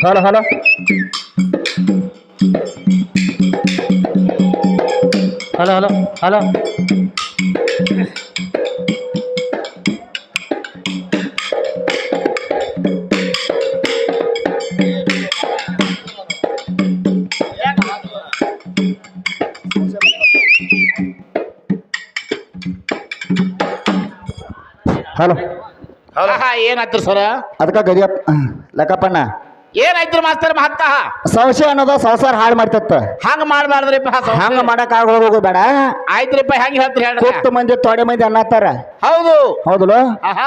Halo, halo. Halo, halo. Halo. Halo. Halo. Ah, iya ngatur suara. Adakah gari apa? Lekapan lah. Ah? ಏನಾಯ್ತು master ಮಹತ್ತ? ಸಂಶಯ ಅನ್ನೋದು ಸಂಸಾರ ಹಾಳು ಮಾಡ್ತತ್ತ. ಹಂಗ ಮಾಡಬಾರ್ದ್ರಿಪ್ಪ ಹಂಗ ಮಾಡಕ್ ಆಗೋದು ಬೇಡ. ಆಯ್ತ್ರಿಪ್ಪ ಹೆಂಗ್ ಹೇಳ್ತೀರಿ ಹೇಳ ಹತ್ತು ಮಂದಿ ತೊಡೆ ಮಂದಿ ಅನ್ನತ್ತಾರ? ಹೌದು. ಹೌದಲ್ಲ? ಆಹಾ.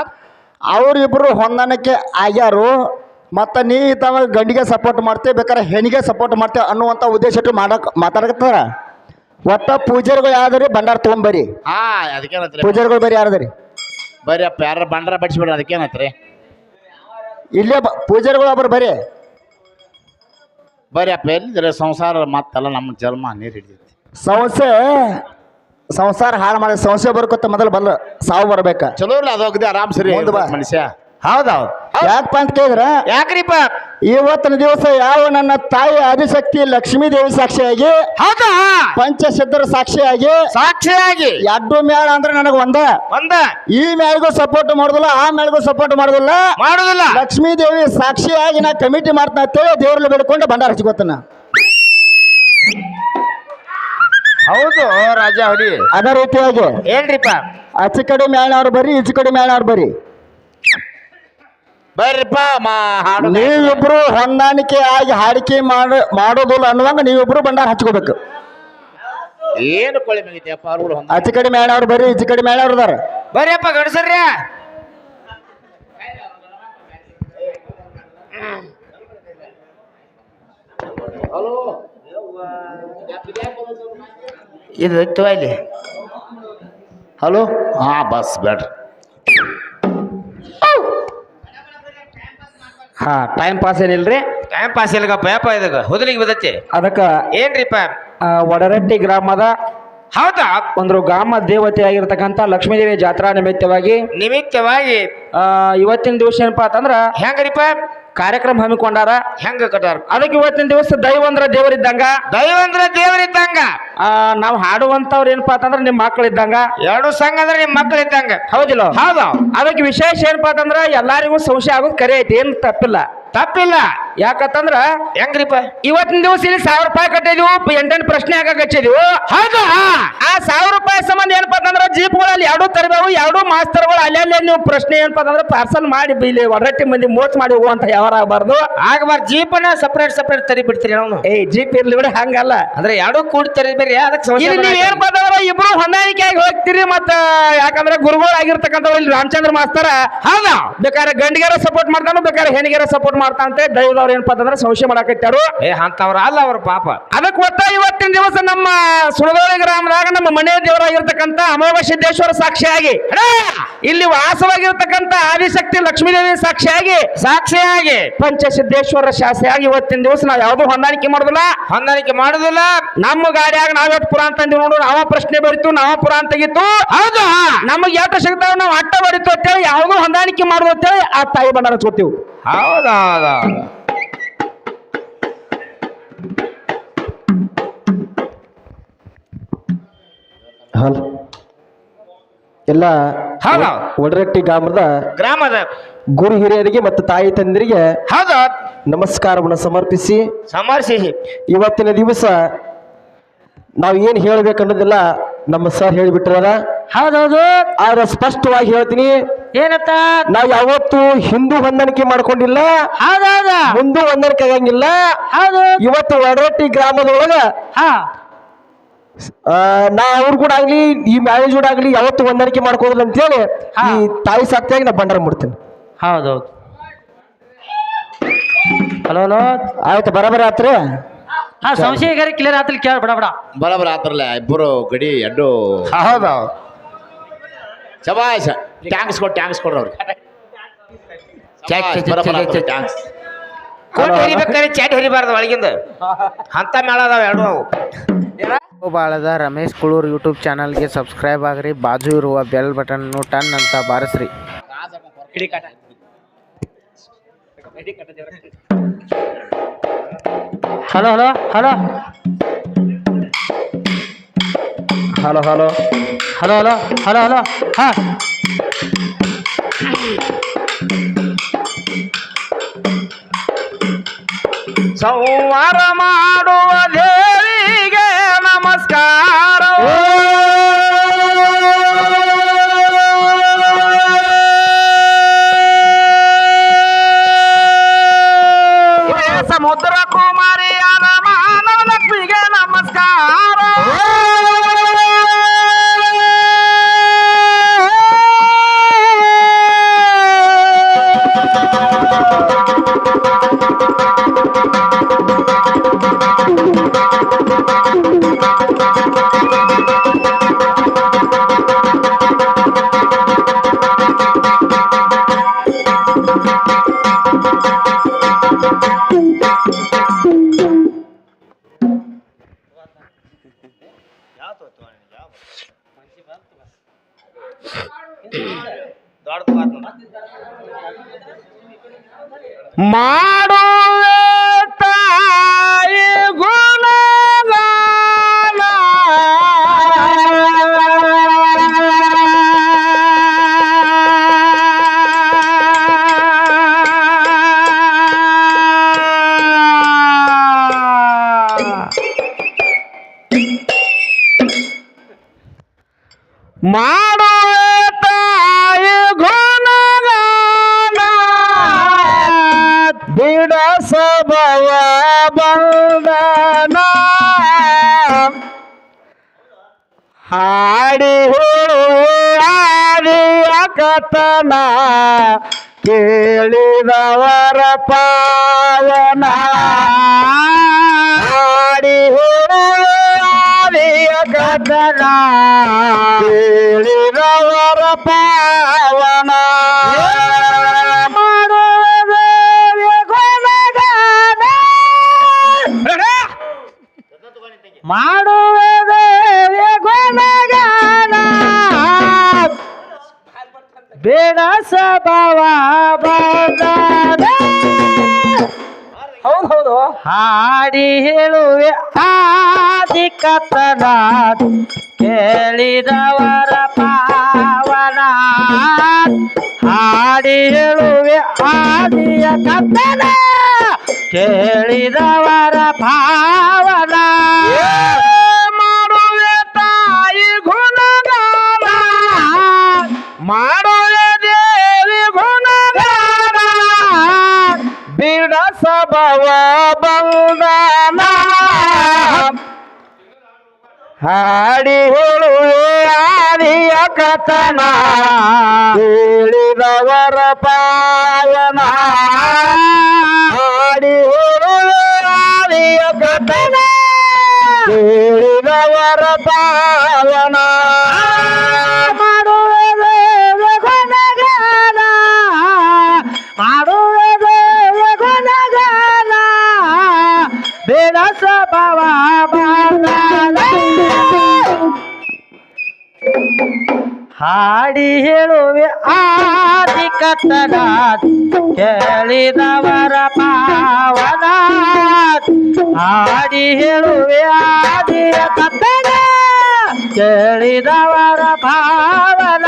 ಅವ್ರಿಬ್ರು ಹೊಂದಾಣಿಕೆ ಆಗ್ಯಾರು. ಮತ್ತ ನೀ ತಾವ ಗಂಡಿಗೆ ಸಪೋರ್ಟ್ ಮಾಡ್ತೇವೆ ಬೇಕಾದ್ರೆ ಹೆಣ್ಣಿಗೆ ಸಪೋರ್ಟ್ ಮಾಡ್ತೇವೆ ಅನ್ನುವಂಥ ಉದ್ದೇಶ ಇಟ್ಟು ಮಾಡಕ್ ಮಾತಾಡಕತ್ತಾರ. ಒಟ್ಟ ಪೂಜಾರಿಗಳು ಯಾವ್ದ್ರಿ? ಭಂಡಾರ ತೊಗೊಂಬರಿ ಹಾ ಅದಕ್ಕೇನತ್ರಿ? ಪೂಜಾರಿಗಳು ಬರೀ ಯಾರದ್ರಿ? ಬರೀ ಅಪ್ಪ ಯಾರ ಬಂಡಾರ ಬಡಿಸ್ಬಿಡ್ರಿ ಅದಕ್ಕೇನತ್ರಿ? ಇಲ್ಲೇ ಬ- ಪೂಜಾರಿಗಳು ಒಬ್ಬರು ಬರೀ ಬರೀ ಅಪ್ಪ ಎಲ್ಲಿದ್ರೆ ಸಂಸಾರ ಮತ್ತಲ್ಲ ನಮ್ಮ ಜನ್ಮ ನೀರು ಹಿಡಿದೈತಿ ಸಂಸ್ಥೆ ಸಂಸಾರ ಹಾಳು ಮಾಡಿ ಸಂಸ್ಥೆ ಬರ್ಕೊತ ಮೊದಲು ಬಲ್ಲ ಸಾವು ಬರ್ಬೇಕ. ಚಲೋ ಇಲ್ಲ ಅದು ಹೋಗಿದೆ ಆರಾಮ್ ಸರಿ ಮುಂದ್ ಬಾ. ಮನುಷ್ಯ. ಹೌದೌದು ಯಾಕಪ್ಪ ಅಂತ ಕೇಳಿದ್ರ ಯಾಕ್ರಿಪ್ಪ? ಇವತ್ತಿನ ದಿವಸ ಯಾವ ನನ್ನ ತಾಯಿ ಆದಿಶಕ್ತಿ ಲಕ್ಷ್ಮೀ ದೇವಿ ಸಾಕ್ಷಿಯಾಗಿ ಹೌದಾ? ಪಂಚಸಿದ್ಧರ ಸಾಕ್ಷಿಯಾಗಿ ಸಾಕ್ಷಿಯಾಗಿ. ಎರಡು ಮೇಳ ಅಂದ್ರೆ ನನಗೆ ಒಂದ. ಒಂದ. ಈ ಮೇಳಿಗೂ ಸಪೋರ್ಟ್ ಮಾಡುದಿಲ್ಲ ಆ ಮೇಳಿಗೂ ಸಪೋರ್ಟ್ ಮಾಡುದಿಲ್ಲ. ಮಾಡುದಿಲ್ಲ. ಲಕ್ಷ್ಮೀ ದೇವಿ ಸಾಕ್ಷಿಯಾಗಿ ನಾ ಕಮಿಟಿ ಮಾಡ್ತಾ ಅಂತೇಳಿ ದೇವ್ರಲ್ಲಿ ಬೇಡ್ಕೊಂಡು ಭಂಡಾರ ಹಚ್ಕೋತನ ಹೌದು ರಾಜ ಅದೇ ರೀತಿಯಾಗಿ ಹೇಳ್ರಿಪ್ಪ ಆಚೆ ಕಡೆ ಮೇಳನವ್ರು ಬರ್ರಿ ಈಚೆ ಕಡೆ ಮೇಳನವ್ರು ಬರ್ರಿ. ಬರ್ರಿಪ್ಪ ಮಾ ಹಾಡು ನೀವಿಬ್ರು ಹೊಂದಾಣಿಕೆ ಆಗಿ ಹಾಡಿಕೆ ಮಾಡ ಮಾಡೋದಿಲ್ಲ ಅನ್ನುವಂಗ ನೀವಿಬ್ರು ಭಂಡಾರ ಹಚ್ಕೋಬೇಕು. ಏನು ಕೊಳಿ ಕಡಿಮೆ ಹೊಂದ ಆಚೆ ಕಡೆ ಮೇಳನವ್ರು ಬರ್ರಿ ಈಚೆ ಕಡೆ ಮೇಳನವ್ರು ಅದಾರ. ಬರ್ರಿಯಪ್ಪ ಗಡ್ಸರ್ಯ. ಇದು ಇತ್ತು ಇಲ್ಲಿ. ಹಲೋ? ಹಾ ಬಸ್ ಬೇಡ್ರಿ ಹಾ ಟೈಮ್ ಪಾಸ್ ಏನಿಲ್ರಿ? ಟೈಮ್ ಪಾಸ್ ಇಲ್ಲಗಪ್ಪ ಯಾಪ ಇದಕ್ಕೆ? ಹುದಲಿಗೆ ಬಿದ್ದತಿ. ಅದಕ್ಕ ಏನ್ರಿಪ್ಪ ಆ, ವಡರಟ್ಟಿ ಗ್ರಾಮದ ಹೌದಾ? ಒಂದು ಗ್ರಾಮ ದೇವತೆ ಆಗಿರ್ತಕ್ಕಂಥ ಲಕ್ಷ್ಮೀದೇವಿ ಜಾತ್ರಾ ನಿಮಿತ್ತವಾಗಿ ನಿಮಿತ್ತವಾಗಿ. ಆ, ಇವತ್ತಿನ ದಿವಸ ಏನಪ್ಪಾ ಅಂತಂದ್ರ ಹೆಂಗ್ರಿಪ್ಪ ಕಾರ್ಯಕ್ರಮ ಹಮ್ಮಿಕೊಂಡಾರ? ಹೆಂಗ ಕಟ್ಟಾರ ಅದಕ್ಕೆ ಇವತ್ತಿನ ದಿವಸ ದೈವ ಅಂದ್ರ ದೇವರಿದ್ದಂಗ. ದೈವಂದ್ರ ದೇವರಿದ್ದಂಗ. ಆ, ನಾವು ಹಾಡುವಂತವ್ರು ಏನಪ್ಪಾ ಅಂತಂದ್ರ ನಿಮ್ಮ ಮಕ್ಕಳಿದ್ದಂಗ. ಎರಡು ಸಂಘ ಅಂದ್ರೆ ನಿಮ್ಮ ಮಕ್ಳು ಇದ್ದಂಗ ಹೌದಿಲ್ಲ? ಹೌದು. ಅದಕ್ಕೆ ವಿಶೇಷ ಏನಪ್ಪಾ ಅಂತಂದ್ರ ಎಲ್ಲಾರಿಗೂ ಸಂಶಯ ಆಗೋದು ಕರೆ ಐತಿ ಏನ್ ತಪ್ಪಿಲ್ಲ. ತಪ್ಪಿಲ್ಲ. ಯಾಕಂತಂದ್ರ ಹೆಂಗ್ರಿಪ್ಪ? ಇವತ್ತಿನ ದಿವಸ ಇಲ್ಲಿ ಸಾವಿರ ರೂಪಾಯಿ ಕಟ್ಟಿದ್ವು ಎಂಟೆಂಟು ಪ್ರಶ್ನೆ ಹಾಕಕ್ ಹಚ್ಚಿದ್ವು ಹೌದು ಆ ಸಾವಿರ ರೂಪಾಯಿ ಸಂಬಂಧ ಏನಪ್ಪಾ ಅಂತಂದ್ರ ಜೀಪ್ಗಳಲ್ಲಿ ಎರಡು ತರಬೇಕು ಎರಡು ಮಾಸ್ತರ್ಗಳು ಅಲ್ಲೇ ನೀವು ಪ್ರಶ್ನೆ ಏನಪ್ಪ ಅಂದ್ರೆ ಪಾರ್ಸಲ್ ಮಾಡಿ ಇಲ್ಲಿ ಒಡರಟ್ಟಿ ಮಂದಿ ಮೋಚ್ ಮಾಡಿ ಹೋಗುವಂತ ಯಾವಾರ ಆಗಬಾರ್ದು? ಆಗಬಾರ್ದು ಜೀಪನ ಸಪ್ರೇಟ್ ಸಪ್ರೇಟ್ ತರಿ ಬಿಡ್ತೀರಿ ನಾವು ಏ ಜೀಪ್ ಇರ್ಲಿ ಬಿಡ ಹಂಗಲ್ಲ. ಅಂದ್ರೆ ಎರಡು ಕೂಡಿ ತರಿಬೇರಿ ಅದಕ್ಕೆ ಸಮಸ್ಯೆ ನೀವ್ ಏನಪ್ಪಾ ಅಂತಂದ್ರ ಇಬ್ರು ಹೊಂದಾಣಿಕೆಯಾಗಿ ಹೋಗ್ತೀರಿ ಮತ್ತ ಯಾಕಂದ್ರೆ ಗುರುಗಳು ಆಗಿರ್ತಕ್ಕಂಥವ್ರು ಇಲ್ಲಿ ರಾಮಚಂದ್ರ ಮಾಸ್ತರ. ಹೌದಾ. ಬೇಕಾದ್ರೆ ಗಂಡಿಗಾರ ಸಪೋರ್ಟ್ ಮಾಡ್ತಾನು ಬೇಕಾದ್ರೆ ಹೆಣ್ಣಿಗೆರ ಸಪೋರ್ಟ್ ಮಾಡ್ತಾನಂತೆ ದೈವದವ್ರು ಏನಪ್ಪಾ ಅಂತಂದ್ರೆ ಸಂಶಯ ಮಾಡಕತ್ತಾರು? ಏ ಅಂತವ್ರ ಅಲ್ಲ ಅವ್ರ ಪಾಪ. ಅದಕ್ಕೆ ಗೊತ್ತಾ ಇವತ್ತಿನ ದಿವಸ ನಮ್ಮ ಸುಳದೋಳಿ ಗ್ರಾಮದಾಗ ನಮ್ಮ ಮನೆ ದೇವರಾಗಿರ್ತಕ್ಕಂಥ ಅಮೋಘ ಸಿದ್ದೇಶ್ವರ ಸಾಕ್ಷಿಯಾಗಿ! ಇಲ್ಲಿ ವಾಸವಾಗಿರ್ತಕ್ಕಂಥ ಆದಿಶಕ್ತಿ ಲಕ್ಷ್ಮೀದೇವಿ ಸಾಕ್ಷಿಯಾಗಿ ಸಾಕ್ಷಿಯಾಗಿ. ಪಂಚಸಿದ್ದೇಶ್ವರ ಶಾಸ್ತ್ರಿಯಾಗಿ ಇವತ್ತಿನ ದಿವಸ ನಾವು ಯಾವ್ದು ಹೊಂದಾಣಿಕೆ ಮಾಡುದಿಲ್ಲ. ಹೊಂದಾಣಿಕೆ ಮಾಡುದಿಲ್ಲ. ನಮ್ಮ ಗಾಡಿಯಾಗ ನಾವ್ ಪುರಾಣ ಅಂತ ನೋಡು ನಾವ ಪ್ರಶ್ನೆ ಬರಿತು ನಾವ ಪುರಾಣ ತೆಗಿತು ಹೌದು. ನಮಗೆ ಎಷ್ಟು ಸಿಗ್ತಾವ ನಾವು ಅಟ್ಟ ಬರಿತು ಅಂತೇಳಿ ಯಾವ್ದು ಹೊಂದಾಣಿಕೆ ಮಾಡುದು ಅಂತೇಳಿ ಆ ತಾಯಿ ಬಂಡಾರ ಹಚ್ಕೋತೀವಿ. ಹಲೋ. ಎಲ್ಲ ಹೌದು. ಒಡರಟ್ಟಿ ಗ್ರಾಮದ ಗ್ರಾಮದ ಗುರು ಹಿರಿಯರಿಗೆ ಮತ್ತು ತಾಯಿ ತಂದರಿಗೆ ಹೌದು. ನಮಸ್ಕಾರವನ್ನು ಸಮರ್ಪಿಸಿ. ಸಮರ್ಪಿಸಿ ಇವತ್ತಿನ ದಿವಸ ನಾವು ಏನು ಹೇಳ್ಬೇಕನ್ನೋದಿಲ್ಲ ನಮ್ಮ ಸರ್ ಹೇಳಿಬಿಟ್ಟಿರಲ್ಲ ಹೌದೌದು. ಆದ್ರೆ ಸ್ಪಷ್ಟವಾಗಿ ಹೇಳ್ತೀನಿ. ಏನತ್ತ? ನಾವು ಯಾವತ್ತು ಹಿಂದೂ ಹೊಂದಾಣಿಕೆ ಮಾಡ್ಕೊಂಡಿಲ್ಲ. ಹೌದೌದ. ಮುಂದೂ ಹೊಂದಾಣಿಕೆ ಆಗಂಗಿಲ್ಲ. ಹೌದು. ಇವತ್ತು ಒಡರಟ್ಟಿ ಗ್ರಾಮದೊಳಗ ಹಾ. ನಾ ಅವ್ರು ಕೂಡ ಆಗ್ಲಿ ಈ ಮ್ಯಾರೇಜ್ ಕೂಡ ಆಗ್ಲಿ ಯಾವತ್ತು ಹೊಂದಾಣಿಕೆ ಮಾಡ್ಕೋದಿಲ್ಲ ಅಂತೇಳಿ. ಈ ತಾಯಿ ಸಾಕ್ತಿಯಾಗಿ ನಾ ಬಂಡಾರ ಮಾಡ್ತೇನೆ ಹೌದೌದು. Hello hello. ಆಯ್ತು ಬರಬರ ಆತ್ರಿ? ಹಾ ಸಂಶಯಗಾರಿ ಕ್ಲಿಯರ್ ಆತಲ್ ಕೇಳ ಬಡ ಬಡ. ಬರಬರ ಆತ್ರಲ್ಲ ಇಬ್ಬರು ಗಡಿ ಎಡ್ಡು. ಹೌದು. ಶಬಾಷ್ ಟ್ಯಾಂಕ್ಸ್ ಕೊಟ್ಟು ಟ್ಯಾಂಕ್ಸ್ ಕೊಡ್ರಿ ಅವ್ರಿಗೆ. ಚೆಕ್, ಚೆಕ್, ಬರಬರ ಚೆಕ್, ಚೆಕ್. ಟ್ಯಾಂಕ್ಸ್ ಕೋಟ್ ಹೊರಿಬೇಕಾದ್ರೆ ಚಾಟ್ ಹೊರಿಬಾರ್ದು ಒಳಗಿಂದ. ಅಂತ ಮೇಳ ಅದಾವ ಎರಡು ಅವು. ಬಾಳದ ರಮೇಶ್ ಕುಳೂರ್ ಯೂಟ್ಯೂಬ್ ಚಾನಲ್ಗೆ ಸಬ್ಸ್ಕ್ರೈಬ್ ಆಗ್ರಿ ಬಾಜು ಇರುವ ಬೆಲ್ ಬಟನ್ ಟನ್ ಅಂತ ಬಾರಿಸ್ರಿ. Hello hello hello. Hello hello. Hello hello hello hello. ಹಾ. ಸಂವಾರ ಮಾಡುವ ಮಾಡುವೆ ಬಂದನ. ಹಾಡಿ ಹಾಡಿಯ ಕಥನ ಕೇಳಿದವರ ಪಾವನ ಹಾಡಿ ಹಾಡಿಯ ಕತನ ಕೇಳಿದವರ ಪಾವನ ಮಾಡುವುದೇ ಗುಣಗಾನ. ಬೇಡ ಸಭಾವ ಹೌದು ಹೌದು. ಹಾಡಿ ಹೇಳುವೆ ಆದಿ ಕಥನ ಕೇಳಿದವರ ಪಾವನ. ಹಾಡಿ ಹೇಳುವೆ ಆದಿಯ ಕಥನ. ಕೇಳಿದವರ ಭಾವನ ಮಾಡುವೆ ತಾಯಿ ಗುಣಗಾನ. ಮಾಡುವೆ ದೇವಿ ಗುಣಗಾನ. ಬಿಡಸಬವ ಬಂದನ ಹಾಡಿ ಹೇಳುವೆ ಆದಿಯ ಕಥನ. ಕೇಳಿದವರ ಪಾಯನ. ಕೇಳಿದವರ ಪಾವನ ಮಾಡುವುದೇ ಗುಣಗಾನ. ಮಾಡುವುದೇ ಗುಣಗಾನ. ಬೆಳಸ ಭವ ಹಾಡಿ ಹೇಳುವೆ ಆದಿ ಕಥನ ಕೇಳಿದವರ ಪಾವನ ಹಾಡಿ ಹೇಳುವೆ ಆದಿಯ ಕಥನ ಕೇಳಿದವರ ಭಾವನ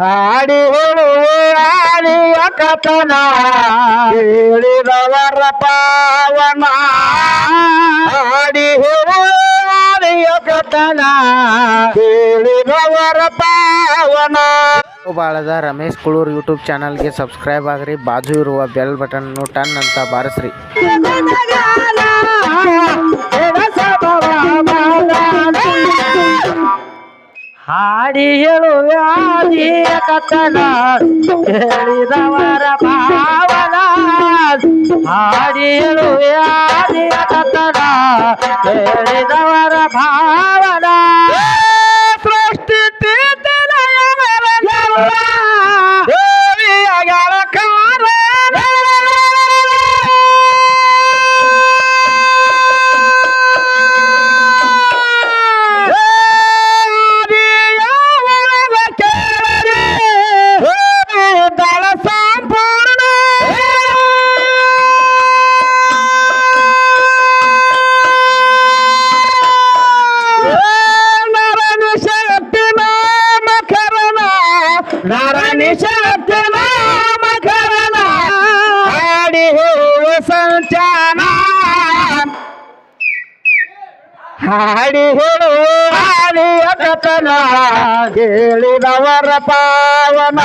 ಹಾಡಿ ಹೇಳುವ ಕಥನ ಹೇಳಿದವರ ಪಾವನ. ಹಾಡಿ ಹೇಳುವ ಕಥನ ಹೇಳಿದವರ ಪಾವನ. ಬಾಳದ ರಮೇಶ್ ಕುಳೂರ್ ಯೂಟ್ಯೂಬ್ ಚಾನಲ್ಗೆ ಸಬ್ಸ್ಕ್ರೈಬ್ ಆಗ್ರಿ. ಬಾಜು ಇರುವ ಬೆಲ್ ಬಟನ್ ಟನ್ ಅಂತ ಬಾರಿಸ್ರಿ. ಹಾಡಿ ಹೇಳುವ ಕಥನ ಹೇಳಿದವರ ಭಾವನ. ಹಾಡಿ ಹೇಳುವ ಕಥನ ಹೇಳಿದವರ ಹಾಡಿ ಹೇಳುವ ಹಾಡಿ ಕಥನ ಹೇಳಿದವರ ಪಾವನ.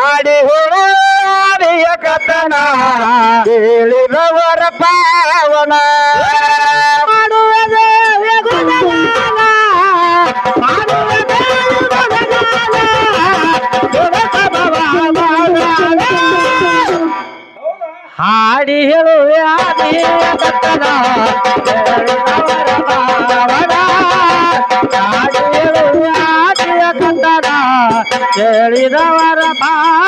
ಹಾಡಿ ಹೇಳುವ ಹಾಡಿಯ ಕಥನ ಹೇಳಿದವರ ಪಾವನ. ಹಾಡಿ ಹೇಳುವ ಕಥನ. ಹೇಳಿದವರ ಭಾವನ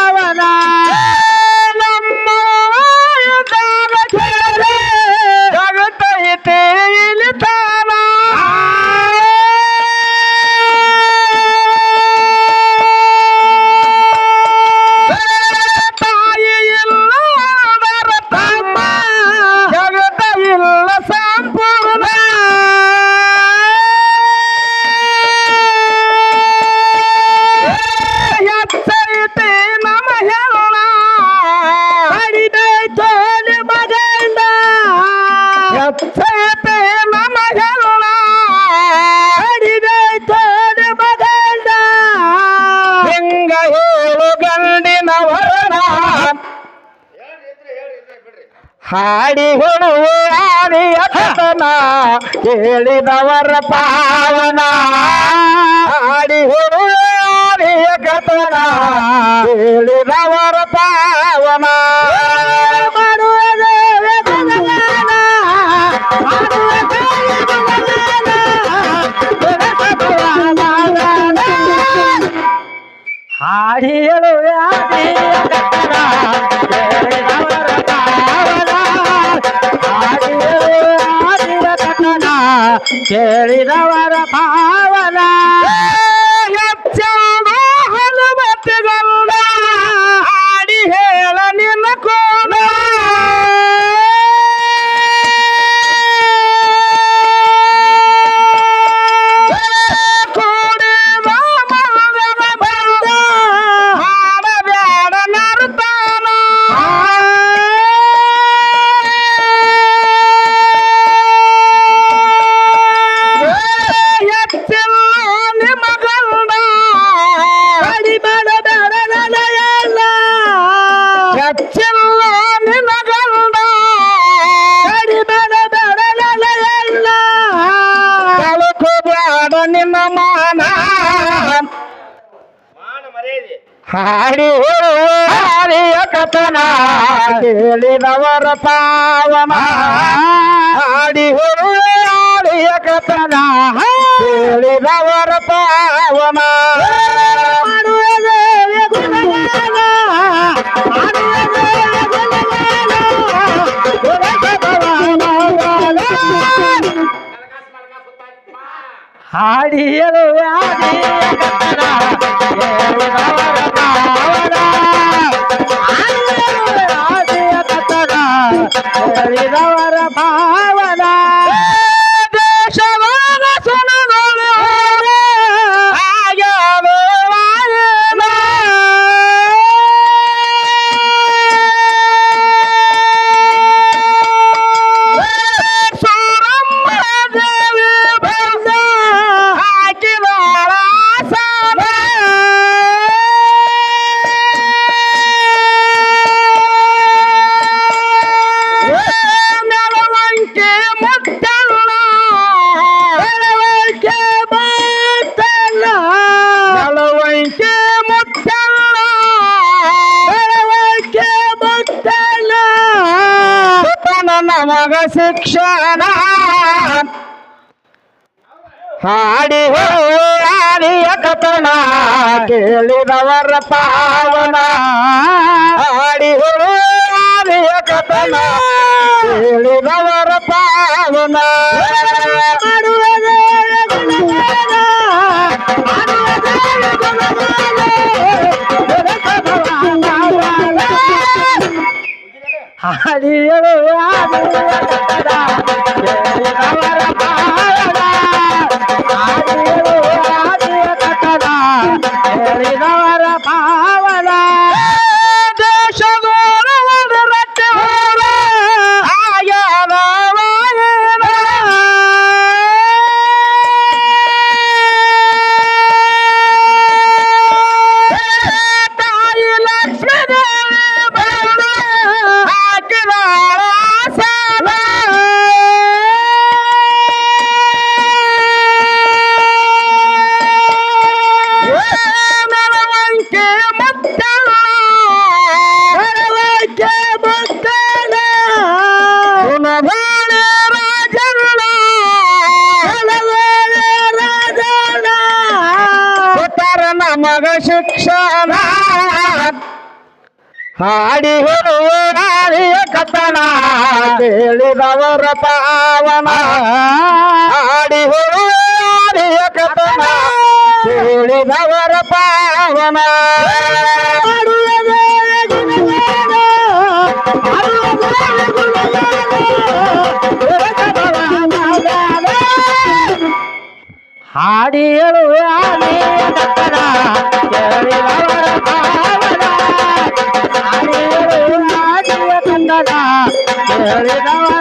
ಕೇಳಿದವರ ಪಾವನ. ಆಡಿ ಆದಿಯ ಕಥನ ಕೇಳಿದವರ ಪಾವನ. ಹಾಡಿ ಹೇಳುವ ಕೇಳಿದವರ ಭಾವನ ಹಾಡಿ ಹಾರಿಯ ಕಥನ ಕೇಳಿದವರ ಪಾವನ ಹಾಡಿ ಹಾಡಿಯ ಕಥನ ಕೇಳಿದವರ ಪಾವನ ಮಾಡುವುದೇ ಗುಣಗಾನ, ಮಾಡುವುದೇ ಗುಣಗಾನ, ಗುಣಗಬವ ಮಗನ. ಹಾಡಿ ಹೇಳುವ ಕಥನ ಹೇಳಿದವರ ಶಿಕ್ಷಣ ಹಾಡಿ ಹಾಡಿಯ ಕಥನ ಕೇಳಿದವರ ಪಾವನ. ಹಾಡಿ ಹಾಡಿಯ ಕಥನ ಕೇಳಿದವರ ಪಾವನ. ಹಾಡಿಯಳು ಆದಿಯ ಹೇಳಿದವರ ಪಾವನ ಆಡಿ ಹುಳಿಯ ಕಥನ ಹೇಳಿದವರ ಪಾವನ ಹಾಡಿ ಹೇಳುವ ಕಥನ ಹೇಳಿದವರ ಪಾವನ ಹಾಡಿ ಹೇಳುವ ಕನ್ನಡ Pero